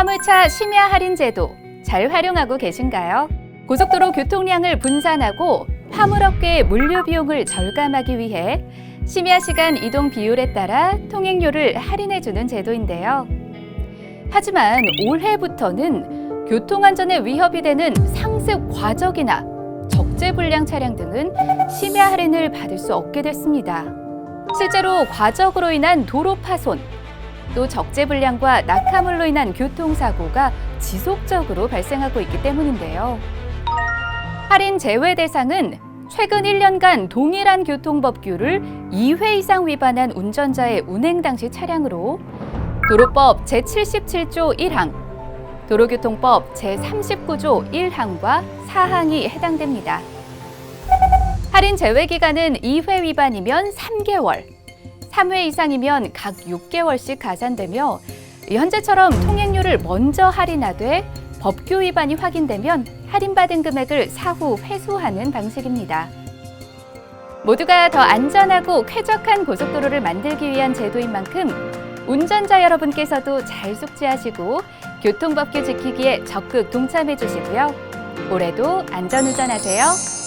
화물차 심야 할인 제도 잘 활용하고 계신가요? 고속도로 교통량을 분산하고 화물업계의 물류 비용을 절감하기 위해 심야 시간 이동 비율에 따라 통행료를 할인해 주는 제도인데요. 하지만 올해부터는 교통안전에 위협이 되는 상습 과적이나 적재 불량 차량 등은 심야 할인을 받을 수 없게 됐습니다. 실제로 과적으로 인한 도로 파손, 또 적재 불량과 낙하물로 인한 교통사고가 지속적으로 발생하고 있기 때문인데요. 할인 제외 대상은 최근 1년간 동일한 교통법규를 2회 이상 위반한 운전자의 운행 당시 차량으로 도로법 제77조 1항, 도로교통법 제39조 1항과 4항이 해당됩니다. 할인 제외 기간은 2회 위반이면 3개월, 3회 이상이면 각 6개월씩 가산되며 현재처럼 통행료를 먼저 할인하되 법규 위반이 확인되면 할인받은 금액을 사후 회수하는 방식입니다. 모두가 더 안전하고 쾌적한 고속도로를 만들기 위한 제도인 만큼 운전자 여러분께서도 잘 숙지하시고 교통법규 지키기에 적극 동참해 주시고요. 올해도 안전운전하세요.